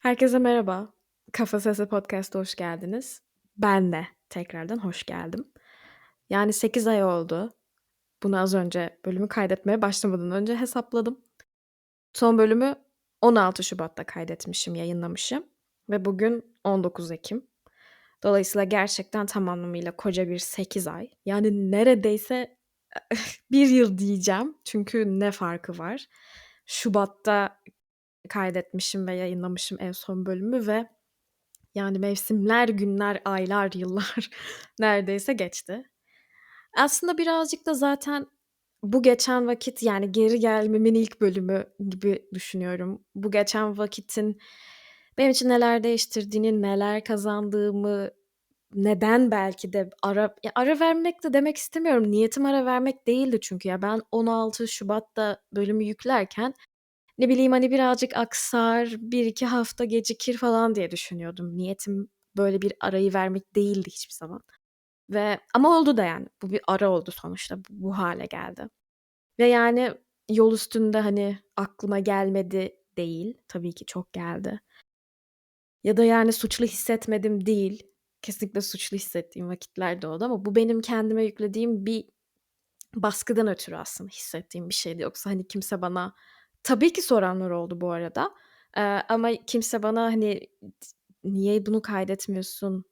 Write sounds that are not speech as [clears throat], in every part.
Herkese merhaba. Kafa Sesi Podcast'a hoş geldiniz. Ben de tekrardan hoş geldim. Yani 8 ay oldu. Bunu az önce bölümü kaydetmeye başlamadan önce hesapladım. Son bölümü 16 Şubat'ta kaydetmişim, yayınlamışım ve bugün 19 Ekim. Dolayısıyla gerçekten tam anlamıyla koca bir 8 ay. Yani neredeyse [laughs] bir yıl diyeceğim. Çünkü ne farkı var? Şubat'ta kaydetmişim ve yayınlamışım en son bölümü ve yani mevsimler, günler, aylar, yıllar [laughs] neredeyse geçti. Aslında birazcık da zaten bu geçen vakit, yani geri gelmemin ilk bölümü gibi düşünüyorum. Bu geçen vakitin benim için neler değiştirdiğini, neler kazandığımı, neden belki de ara ya, ara vermek de demek istemiyorum. Niyetim ara vermek değildi çünkü ya ben 16 Şubat'ta bölümü yüklerken ne bileyim, hani, birazcık aksar, 1-2 hafta gecikir falan diye düşünüyordum. Niyetim böyle bir arayı vermek değildi hiçbir zaman ve ama oldu da yani. Bu bir ara oldu sonuçta. Bu bu hâle geldi ve yani yol üstünde, hani, aklıma gelmedi değil. Tabii ki çok geldi. Ya da yani suçlu hissetmedim değil. Kesinlikle suçlu hissettiğim vakitler de oldu ama bu benim kendime yüklediğim bir baskıdan ötürü aslında hissettiğim bir şeydi. Yoksa, hani, kimse bana Tabii ki soranlar oldu bu arada, eee, ama kimse bana, hani, "Niye bunu kaydetmiyorsun?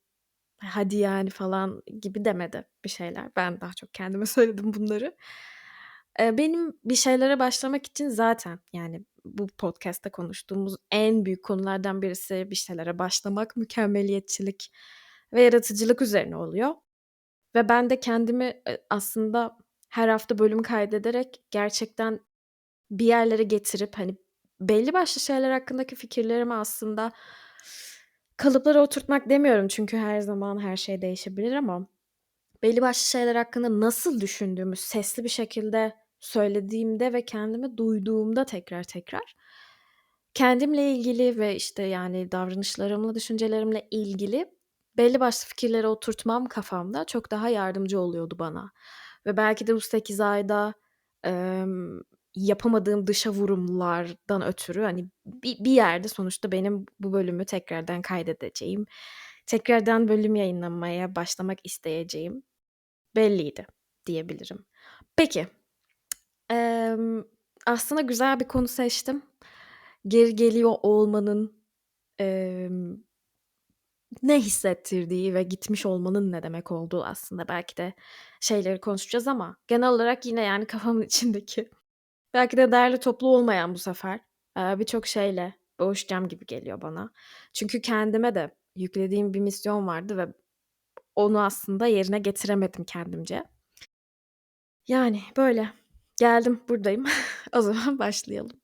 Hadi yani." falan gibi demedi bir şeyler. Ben daha çok kendime [laughs] söyledim bunları. Eee, benim bir şeylere başlamak için zaten, yani, bu podcast'te konuştuğumuz en büyük konulardan birisi bir şeylere başlamak, mükemmeliyetçilik ve yaratıcılık üzerine oluyor ve ben de kendimi, aslında her hafta bölüm kaydederek gerçekten bir yerlere getirip, hani, belli başlı şeyler hakkındaki fikirlerimi aslında kalıplara oturtmak demiyorum çünkü her zaman her şey değişebilir ama belli başlı şeyler hakkında nasıl düşündüğümü sesli bir şekilde söylediğimde ve kendimi duyduğumda tekrar tekrar kendimle ilgili ve, işte, yani, davranışlarımla, düşüncelerimle ilgili belli başlı fikirleri oturtmam kafamda çok daha yardımcı oluyordu bana. Ve belki de bu 8 ayda, emm, yapamadığım dışa vurumlardan ötürü, hani, bi bir yerde sonuçta benim bu bölümü tekrardan kaydedeceğim, tekrardan bölüm yayınlamaya başlamak isteyeceğim belliydi diyebilirim. Peki, emm, aslında güzel bir konu seçtim. Geri geliyor olmanın, emm, ne hissettirdiği ve gitmiş olmanın ne demek olduğu aslında belki de şeyleri konuşacağız ama genel olarak yine, yani, kafamın [laughs] içindeki belki de derli toplu olmayan bu sefer, birçok şeyle boğuşacağım gibi geliyor bana. Çünkü kendime de yüklediğim bir misyon vardı ve onu aslında yerine getiremedim kendimce. Yani, böyle. Geldim, buradayım. [laughs] O zaman başlayalım.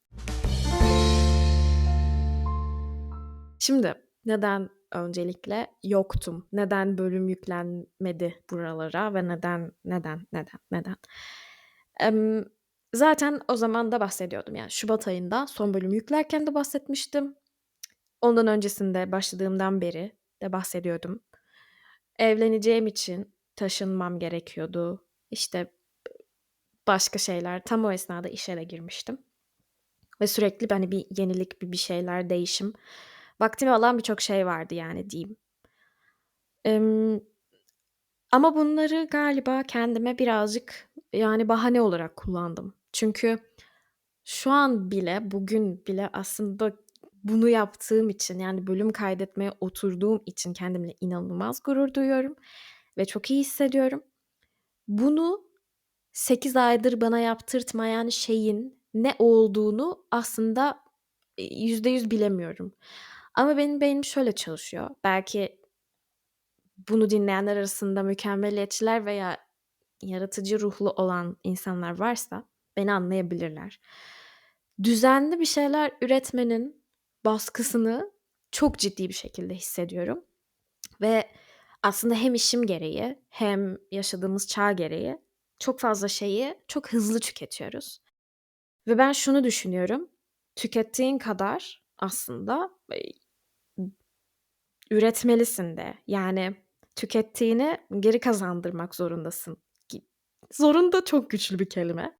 Şimdi neden öncelikle yoktum? Neden bölüm yüklenmedi buralara ve neden, neden, neden, neden? Emm, zaten o zaman da bahsediyordum. Yani şubat ayında son bölümü yüklerken de bahsetmiştim. Ondan öncesinde başladığımdan beri de bahsediyordum. Evleneceğim için taşınmam gerekiyordu. İşte, başka şeyler. Tam o esnada işe de girmiştim ve sürekli, hani, bir yenilik, bir şeyler, değişim. Vaktimi alan birçok şey vardı yani diyeyim. Ama bunları galiba kendime birazcık, yani, bahane olarak kullandım. Çünkü şu an bile, bugün bile aslında bunu yaptığım için, yani, bölüm kaydetmeye oturduğum için kendimle inanılmaz gurur duyuyorum ve çok iyi hissediyorum. Bunu 8 aydır bana yaptırtmayan şeyin ne olduğunu aslında, eee, %100 bilemiyorum ama benim beynim şöyle çalışıyor. Belki bunu dinleyenler arasında mükemmeliyetçiler veya yaratıcı ruhlu olan insanlar varsa beni anlayabilirler. Düzenli bir şeyler üretmenin baskısını çok ciddi bir şekilde hissediyorum ve aslında hem işim gereği hem yaşadığımız çağ gereği çok fazla şeyi çok hızlı tüketiyoruz ve ben şunu düşünüyorum, tükettiğin kadar aslında, ı üretmelisin de. Yani, tükettiğini geri kazandırmak zorundasın. Zorunda çok güçlü bir kelime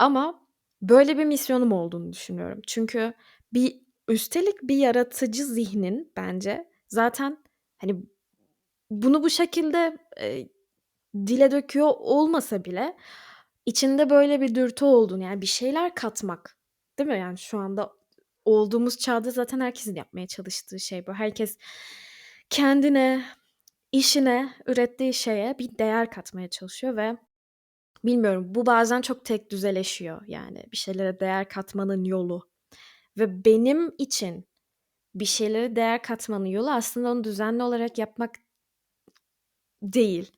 ama böyle bir misyonum olduğunu düşünüyorum. Çünkü bir Üstelik bir yaratıcı zihnin bence zaten, hani, bunu bu şekilde, eee, dile döküyor olmasa bile içinde böyle bir dürtü olduğunu, yani bir şeyler katmak, değil mi? Yani şu anda olduğumuz çağda zaten herkesin yapmaya çalıştığı şey bu. Herkes kendine, işine, ürettiği şeye bir değer katmaya çalışıyor ve bilmiyorum, bu bazen çok tekdüzeleşiyor, yani bir şeylere değer katmanın yolu. Ve benim için bir şeylere değer katmanın yolu aslında onu düzenli olarak yapmak değil.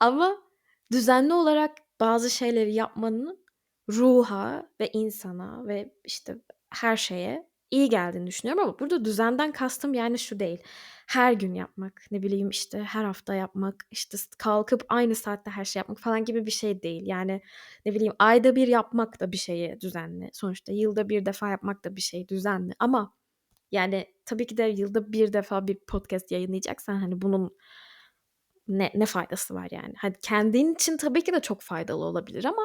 Ama düzenli olarak bazı şeyleri yapmanın ruha ve insana ve, işte, her şeye iyi geldiğini düşünüyorum ama burada düzenden kastım, yani, şu değil, her gün yapmak, ne bileyim, işte, her hafta yapmak, işte, kalkıp aynı saatte her şeyi yapmak falan gibi bir şey değil. Yani, ne bileyim, ayda bir yapmak da bir şeyi düzenli. Sonuçta yılda bir defa yapmak da bir şeyi düzenli ama, yani, tabii ki de yılda bir defa bir podcast yayınlayacaksan, hani, bunun ne ne faydası var yani? Hani, kendin için tabii ki de çok faydalı olabilir ama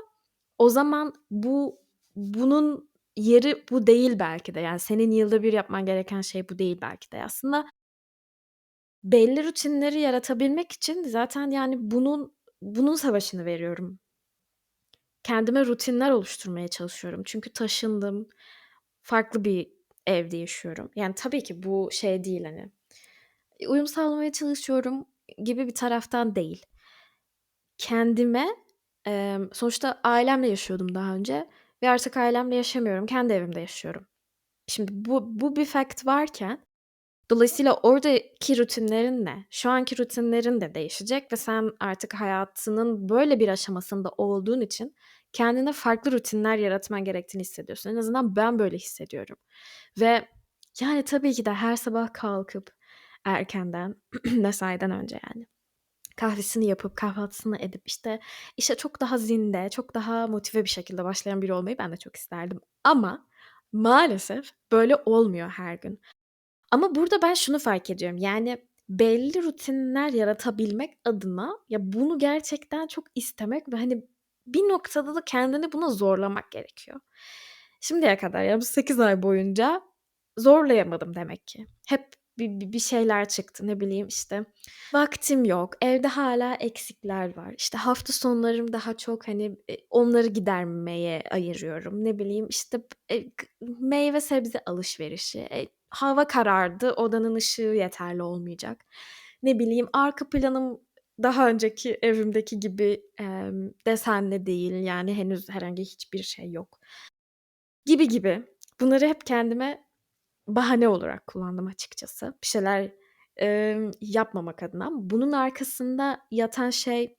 o zaman bu bunun yeri bu değil belki de. Yani senin yılda bir yapman gereken şey bu değil belki de. Aslında belli rutinleri yaratabilmek için zaten, yani, bunun bunun savaşını veriyorum. Kendime rutinler oluşturmaya çalışıyorum. Çünkü taşındım, farklı bir evde yaşıyorum. Yani, tabii ki bu şey değil, hani, uyum sağlamaya çalışıyorum gibi bir taraftan değil. Kendime, sonuçta ailemle yaşıyordum daha önce ve artık ailemle yaşamıyorum, kendi evimde yaşıyorum. Şimdi bu bu bir fact varken dolayısıyla oradaki rutinlerinle şu anki rutinlerin de değişecek ve sen artık hayatının böyle bir aşamasında olduğun için kendine farklı rutinler yaratman gerektiğini hissediyorsun. En azından ben böyle hissediyorum ve, yani, tabii ki de her sabah kalkıp erkenden, [clears throat] mesaiden önce yani, kahvesini yapıp, kahvaltısını edip, işte, işe çok daha zinde, çok daha motive bir şekilde başlayan biri olmayı ben de çok isterdim ama maalesef böyle olmuyor her gün. Ama burada ben şunu fark ediyorum, yani, belli rutinler yaratabilmek adına ya, bunu gerçekten çok istemek ve, hani, bir noktada da kendini buna zorlamak gerekiyor. Şimdiye kadar, ya, bu 8 ay boyunca zorlayamadım demek ki. Hep bi bi bir şeyler çıktı. Ne bileyim, işte, vaktim yok, evde hâlâ eksikler var, işte, hafta sonlarım daha çok, hani, eee, onları gidermeye ayırıyorum. Ne bileyim, işte, k meyve sebze alışverişi, e, hava karardı, odanın ışığı yeterli olmayacak. Ne bileyim, arka planım daha önceki evimdeki gibi, emm, desenli değil, yani, henüz herhangi hiçbir şey yok gibi gibi. Bunları hep kendime bahane olarak kullandım açıkçası. Bir şeyler, emm, yapmamak adına bunun arkasında yatan şey,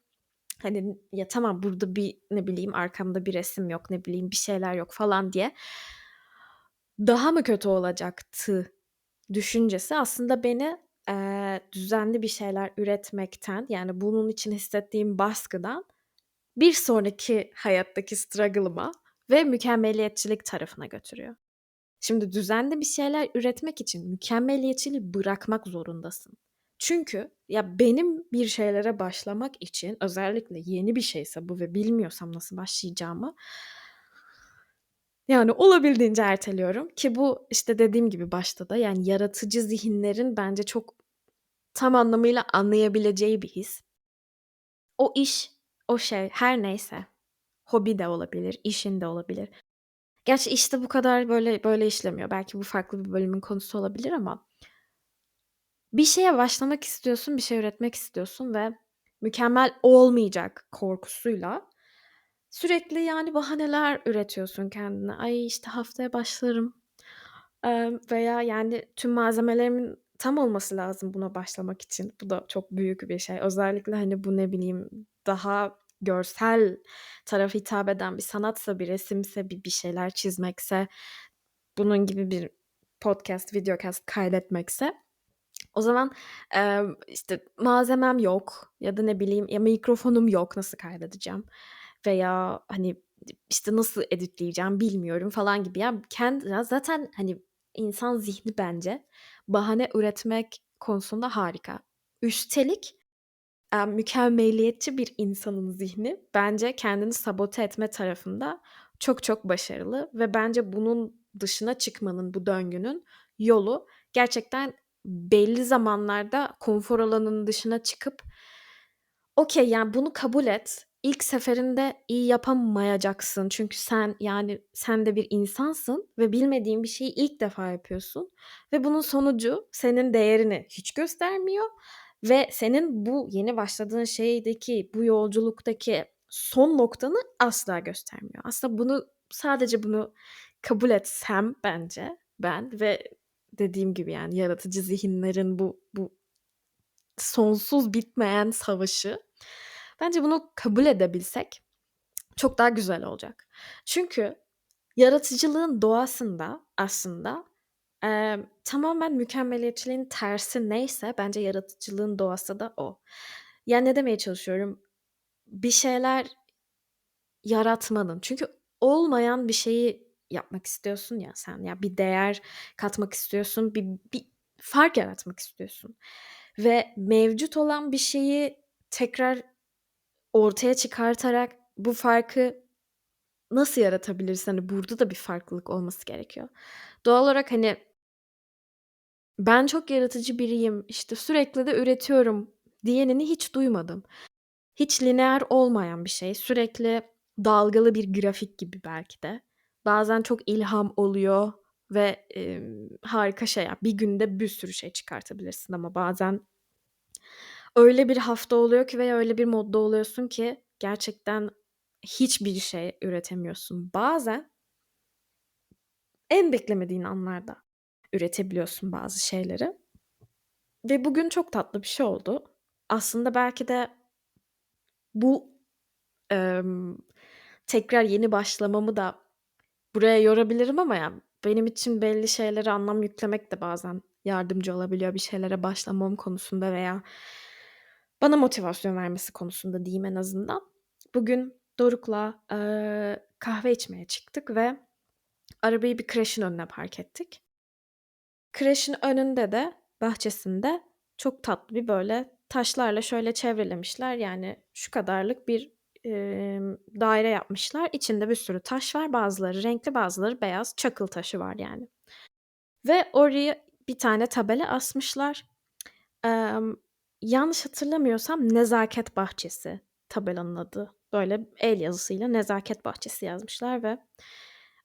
hani, ya, tamam burada bir, ne bileyim, arkamda bir resim yok, ne bileyim, bir şeyler yok falan diye daha mı kötü olacaktı düşüncesi aslında beni, eee, düzenli bir şeyler üretmekten, yani, bunun için hissettiğim baskıdan bir sonraki hayattaki struggle'ıma ve mükemmeliyetçilik tarafına götürüyor. Şimdi düzenli bir şeyler üretmek için mükemmeliyetçiliği bırakmak zorundasın. Çünkü ya, benim bir şeylere başlamak için özellikle yeni bir şeyse bu ve bilmiyorsam nasıl başlayacağımı yani, olabildiğince erteliyorum ki bu, işte, dediğim gibi başta da, yani, yaratıcı zihinlerin bence çok tam anlamıyla anlayabileceği bir his. O iş, o şey, her neyse, hobi de olabilir, işin de olabilir. Gerçi işte bu kadar böyle böyle işlemiyor. Belki bu farklı bir bölümün konusu olabilir ama bir şeye başlamak istiyorsun, bir şey üretmek istiyorsun ve mükemmel olmayacak korkusuyla sürekli, yani, bahaneler üretiyorsun kendine. "Ay, işte, haftaya başlarım." Veya, yani, tüm malzemelerimin tam olması lazım buna başlamak için. Bu da çok büyük bir şey. Özellikle, hani, bu, ne bileyim, daha görsel tarafa hitap eden bir sanatsa, bir resimse, bir bir şeyler çizmekse, bunun gibi bir podcast, videocast kaydetmekse o zaman, emm, işte, malzemem yok ya da ne bileyim, ya, mikrofonum yok, nasıl kaydedeceğim veya, hani, işte, nasıl editleyeceğim bilmiyorum falan gibi. Ya, kend ya, zaten, hani, insan zihni bence bahane üretmek konusunda harika. Üstelik, emm, mükemmeliyetçi bir insanın zihni bence kendini sabote etme tarafında çok çok başarılı ve bence bunun dışına çıkmanın, bu döngünün yolu gerçekten belli zamanlarda konfor alanının dışına çıkıp okay, yani, bunu kabul et. İlk seferinde iyi yapamayacaksın. Çünkü sen, yani, sen de bir insansın ve bilmediğin bir şeyi ilk defa yapıyorsun ve bunun sonucu senin değerini hiç göstermiyor ve senin bu yeni başladığın şeydeki, bu yolculuktaki son noktanı asla göstermiyor. Aslında bunu sadece bunu kabul etsem bence ben ve dediğim gibi, yani, yaratıcı zihinlerin bu bu sonsuz bitmeyen savaşı, bence bunu kabul edebilsek çok daha güzel olacak. Çünkü yaratıcılığın doğasında aslında, emm, tamamen mükemmeliyetçiliğin tersi neyse bence yaratıcılığın doğası da o. Yani, ne demeye çalışıyorum? Bir şeyler yaratmanın çünkü olmayan bir şeyi yapmak istiyorsun ya sen, ya bir değer katmak istiyorsun, bir bir fark yaratmak istiyorsun ve mevcut olan bir şeyi tekrar ortaya çıkartarak bu farkı nasıl yaratabilirsin? Hani, burada da bir farklılık olması gerekiyor. Doğal olarak, hani ben çok yaratıcı biriyim, işte, sürekli de üretiyorum diyenini hiç duymadım. Hiç lineer olmayan bir şey, sürekli dalgalı bir grafik gibi belki de. Bazen çok ilham oluyor ve, emm, harika şeyler bir günde bir sürü şey çıkartabilirsin ama bazen öyle bir hafta oluyor ki veya öyle bir modda oluyorsun ki gerçekten hiçbir şey üretemiyorsun. Bazen en beklemediğin anlarda üretebiliyorsun bazı şeyleri ve bugün çok tatlı bir şey oldu. Aslında belki de bu, emm, tekrar yeni başlamamı da buraya yorabilirim ama ya, benim için belli şeylere anlam yüklemek de bazen yardımcı olabiliyor bir şeylere başlamam konusunda veya bana motivasyon vermesi konusunda diyeyim en azından. Bugün Doruk'la, eee, kahve içmeye çıktık ve arabayı bir kreşin önüne park ettik. Kreşin önünde de bahçesinde çok tatlı bir, böyle, taşlarla şöyle çevrelemişler, yani, şu kadarlık bir, emm, daire yapmışlar. İçinde bir sürü taş var. Bazıları renkli, bazıları beyaz. Çakıl taşı var yani. Ve oraya bir tane tabela asmışlar. Emm, yanlış hatırlamıyorsam Nezaket Bahçesi tabelanın adı. Böyle el yazısıyla Nezaket Bahçesi yazmışlar ve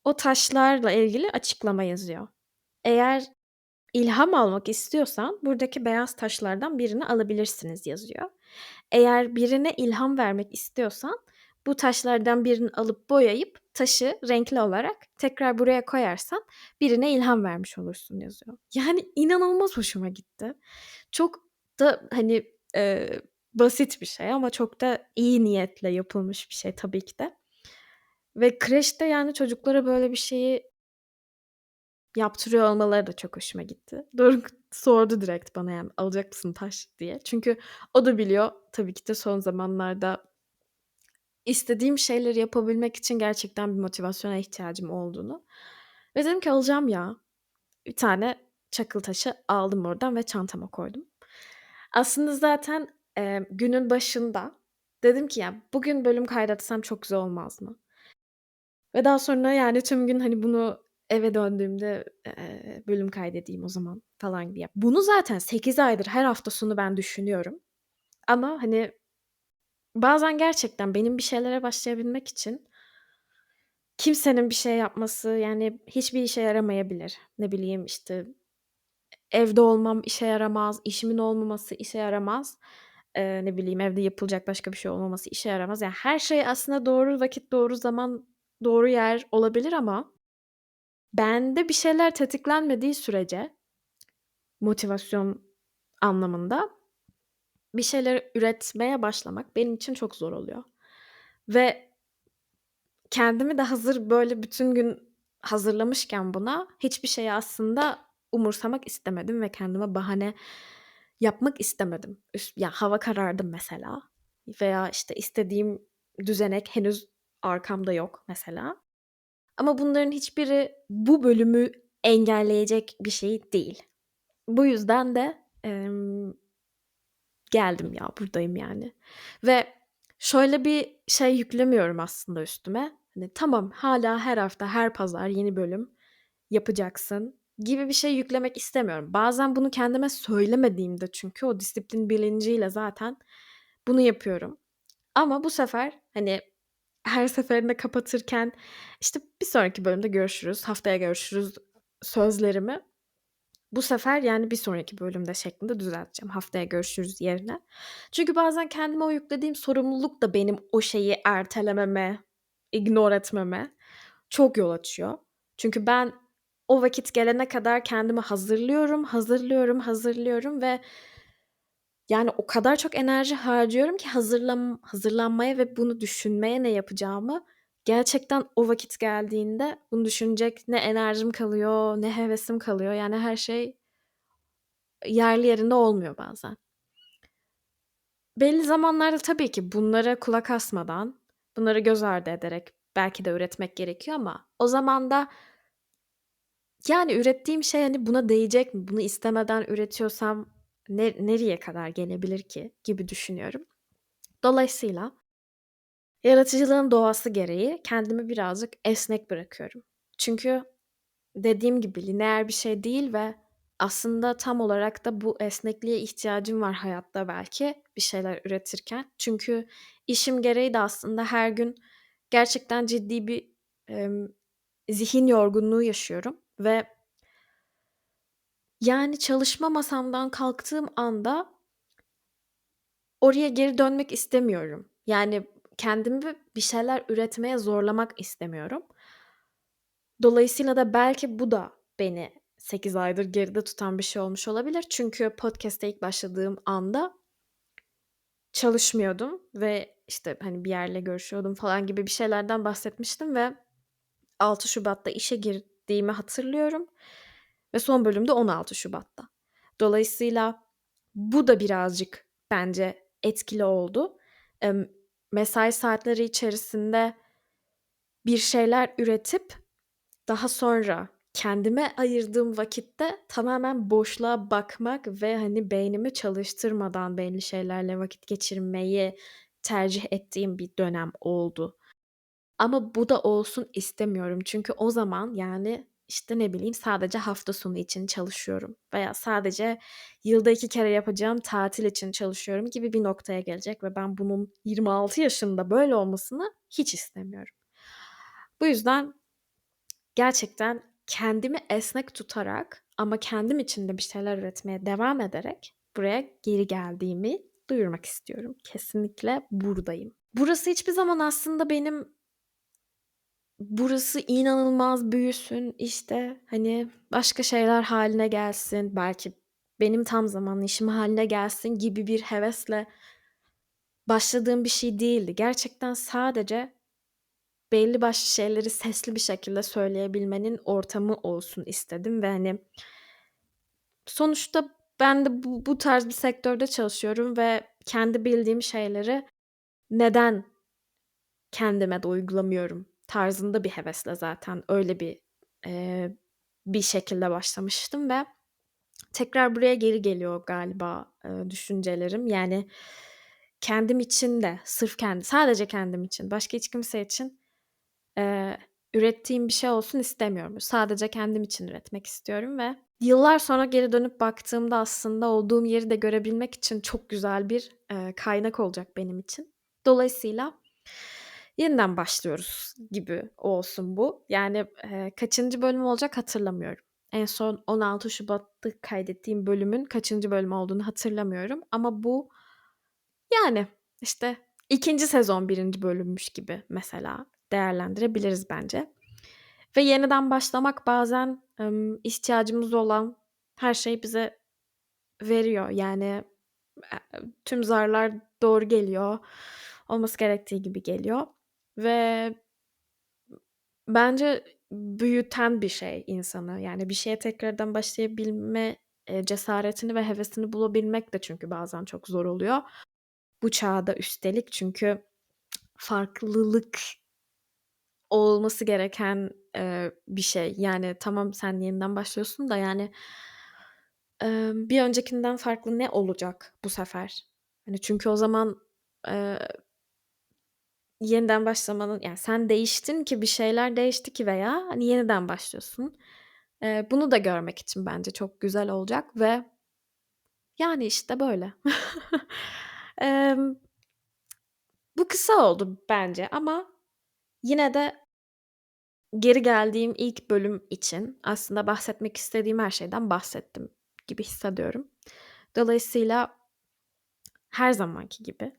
o taşlarla ilgili açıklama yazıyor. Eğer ilham almak istiyorsan buradaki beyaz taşlardan birini alabilirsiniz yazıyor. Eğer birine ilham vermek istiyorsan bu taşlardan birini alıp boyayıp taşı renkli olarak tekrar buraya koyarsan birine ilham vermiş olursun yazıyor. Yani inanılmaz hoşuma gitti. Çok da, hani, eee, basit bir şey ama çok da iyi niyetle yapılmış bir şey tabii ki de. Ve kreşte, yani, çocuklara böyle bir şeyi yaptırıyor olmaları da çok hoşuma gitti. Doruk sordu direkt bana, yani, "Alacak mısın taş?" diye. Çünkü o da biliyor tabii ki de son zamanlarda istediğim şeyleri yapabilmek için gerçekten bir motivasyona ihtiyacım olduğunu ve dedim ki, "Alacağım ya." Bir tane çakıl taşı aldım oradan ve çantama koydum. Aslında zaten, eee, günün başında dedim ki, "Ya, bugün bölüm kaydetsem çok güzel olmaz mı?" Ve daha sonra, yani, tüm gün, hani, bunu eve döndüğümde, eee, bölüm kaydedeyim o zaman falan gibi. Bunu zaten 8 aydır her hafta sonu ben düşünüyorum ama, hani, bazen gerçekten benim bir şeylere başlayabilmek için kimsenin bir şey yapması, yani, hiçbir işe yaramayabilir. Ne bileyim, işte, evde olmam işe yaramaz, işimin olmaması işe yaramaz. Eee, ne bileyim, evde yapılacak başka bir şey olmaması işe yaramaz. Yani, her şey aslında doğru vakit, doğru zaman, doğru yer olabilir ama bende bir şeyler tetiklenmediği sürece motivasyon anlamında bir şeyleri üretmeye başlamak benim için çok zor oluyor ve kendimi de hazır, böyle, bütün gün hazırlamışken buna hiçbir şeyi aslında umursamak istemedim ve kendime bahane yapmak istemedim. Ya, hava karardı mesela veya, işte, istediğim düzenek henüz arkamda yok mesela ama bunların hiçbiri bu bölümü engelleyecek bir şey değil. Bu yüzden de, emm, geldim ya, buradayım yani ve şöyle bir şey yüklemiyorum aslında üstüme. Hani, tamam, hâlâ her hafta, her pazar yeni bölüm yapacaksın gibi bir şey yüklemek istemiyorum. Bazen bunu kendime söylemediğimde çünkü o disiplin bilinciyle zaten bunu yapıyorum. Ama bu sefer hani her seferinde kapatırken işte bir sonraki bölümde görüşürüz, haftaya görüşürüz sözlerimi bu sefer yani bir sonraki bölümde şeklinde düzelteceğim. Haftaya görüşürüz yerine. Çünkü bazen kendime o yüklediğim sorumluluk da benim o şeyi ertelememe, ignore etmeme çok yol açıyor. Çünkü ben o vakit gelene kadar kendimi hazırlıyorum, hazırlıyorum, hazırlıyorum ve yani o kadar çok enerji harcıyorum ki hazırlan hazırlanmaya ve bunu düşünmeye ne yapacağımı gerçekten o vakit geldiğinde bunu düşünecek ne enerjim kalıyor, ne hevesim kalıyor. Yani her şey yerli yerinde olmuyor bazen. Belli zamanlarda tabii ki bunlara kulak asmadan, bunları göz ardı ederek belki de üretmek gerekiyor ama o zaman da yani ürettiğim şey hani buna değecek mi? Bunu istemeden üretiyorsam ne, nereye kadar gelebilir ki gibi düşünüyorum. Dolayısıyla yaratıcılığın doğası gereği kendimi birazcık esnek bırakıyorum. Çünkü dediğim gibi lineer bir şey değil ve aslında tam olarak da bu esnekliğe ihtiyacım var hayatta belki bir şeyler üretirken. Çünkü işim gereği de aslında her gün gerçekten ciddi bir e, zihin yorgunluğu yaşıyorum ve yani çalışma masamdan kalktığım anda oraya geri dönmek istemiyorum. Yani kendimi bir şeyler üretmeye zorlamak istemiyorum. Dolayısıyla da belki bu da beni 8 aydır geride tutan bir şey olmuş olabilir. Çünkü podcast'te ilk başladığım anda çalışmıyordum ve işte hani bir yerle görüşüyordum falan gibi bir şeylerden bahsetmiştim ve 6 Şubat'ta işe girdiğimi hatırlıyorum ve son bölümde 16 Şubat'ta. Dolayısıyla bu da birazcık bence etkili oldu. Mesai saatleri içerisinde bir şeyler üretip daha sonra kendime ayırdığım vakitte tamamen boşluğa bakmak ve hani beynimi çalıştırmadan belli şeylerle vakit geçirmeyi tercih ettiğim bir dönem oldu. Ama bu da olsun istemiyorum. Çünkü o zaman yani işte ne bileyim sadece hafta sonu için çalışıyorum veya sadece yılda iki kere yapacağım tatil için çalışıyorum gibi bir noktaya gelecek ve ben bunun 26 yaşında böyle olmasını hiç istemiyorum. Bu yüzden gerçekten kendimi esnek tutarak ama kendim için de bir şeyler üretmeye devam ederek buraya geri geldiğimi duyurmak istiyorum. Kesinlikle buradayım. Burası hiçbir zaman aslında benim burası inanılmaz büyüsün işte hani başka şeyler haline gelsin belki benim tam zamanlı işim haline gelsin gibi bir hevesle başladığım bir şey değildi. Gerçekten sadece belli başlı şeyleri sesli bir şekilde söyleyebilmenin ortamı olsun istedim ve hani sonuçta ben de bu, bu tarz bir sektörde çalışıyorum ve kendi bildiğim şeyleri neden kendime de uygulamıyorum tarzında bir hevesle zaten öyle bir e, bir şekilde başlamıştım ve tekrar buraya geri geliyor galiba e, düşüncelerim. Yani kendim için de sırf kendi sadece kendim için başka hiç kimse için e, ürettiğim bir şey olsun istemiyorum. Sadece kendim için üretmek istiyorum ve yıllar sonra geri dönüp baktığımda aslında olduğum yeri de görebilmek için çok güzel bir e, kaynak olacak benim için. Dolayısıyla yeniden başlıyoruz gibi olsun bu. Yani e, kaçıncı bölüm olacak hatırlamıyorum. En son 16 Şubat'ta kaydettiğim bölümün kaçıncı bölüm olduğunu hatırlamıyorum. Ama bu yani işte ikinci sezon birinci bölümmüş gibi mesela değerlendirebiliriz bence. Ve yeniden başlamak bazen ım, ihtiyacımız olan her şey bize veriyor. Yani tüm zarlar doğru geliyor. Olması gerektiği gibi geliyor. Ve bence büyüten bir şey insanı. Yani bir şeye tekrardan başlayabilme cesaretini ve hevesini bulabilmek de çünkü bazen çok zor oluyor. Bu çağda üstelik çünkü farklılık olması gereken, eee, bir şey. Yani tamam sen yeniden başlıyorsun da yani, emm, bir öncekinden farklı ne olacak bu sefer? Hani çünkü o zaman, eee yeniden başlamanın yani sen değiştin ki bir şeyler değişti ki veya hani yeniden başlıyorsun. Eee, bunu da görmek için bence çok güzel olacak ve yani, işte, böyle. [laughs] Emm, bu kısa oldu bence ama yine de geri geldiğim ilk bölüm için aslında bahsetmek istediğim her şeyden bahsettim gibi hissediyorum. Dolayısıyla her zamanki gibi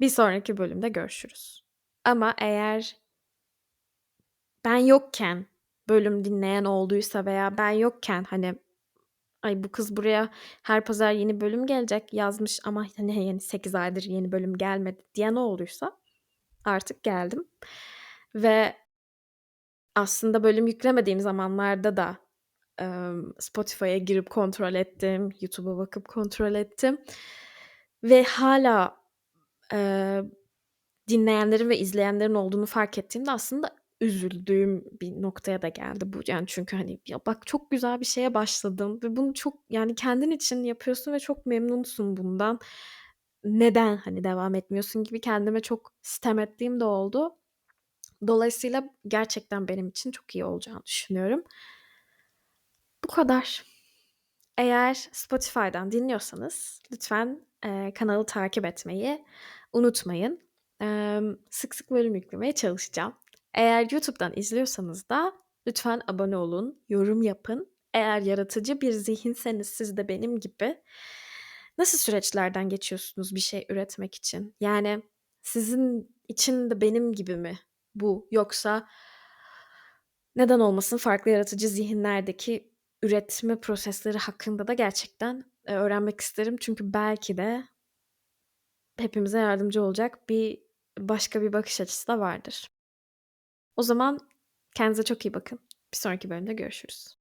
bir sonraki bölümde görüşürüz. Ama eğer ben yokken bölüm dinleyen olduysa veya ben yokken, hani, "Ay, bu kız buraya her pazar yeni bölüm gelecek yazmış ama, hani, yani, 8 aydır yeni bölüm gelmedi." diyen olduysa artık geldim ve aslında bölüm yüklemediğim zamanlarda da, Spotify'a girip kontrol ettim, YouTube'a bakıp kontrol ettim ve hâlâ, eee, dinleyenlerin ve izleyenlerin olduğunu fark ettiğimde aslında üzüldüğüm bir noktaya da geldi bu. Yani, çünkü, hani, "Ya, bak çok güzel bir şeye başladın ve bunu çok, yani, kendin için yapıyorsun ve çok memnunsun bundan. Neden, hani, devam etmiyorsun?" gibi kendime çok sitem ettiğim de oldu. Dolayısıyla gerçekten benim için çok iyi olacağını düşünüyorum. Bu kadar. Eğer Spotify'dan dinliyorsanız lütfen, eee, kanalı takip etmeyi unutmayın. Emm, sık sık bölüm yüklemeye çalışacağım. Eğer YouTube'dan izliyorsanız da lütfen abone olun, yorum yapın. Eğer yaratıcı bir zihinseniz siz de benim gibi nasıl süreçlerden geçiyorsunuz bir şey üretmek için? Yani, sizin için de benim gibi mi bu yoksa neden olmasın, farklı yaratıcı zihinlerdeki üretme prosesleri hakkında da gerçekten, eee, öğrenmek isterim. Çünkü belki de hepimize yardımcı olacak bir başka bir bakış açısı da vardır. O zaman kendinize çok iyi bakın. Bir sonraki bölümde görüşürüz.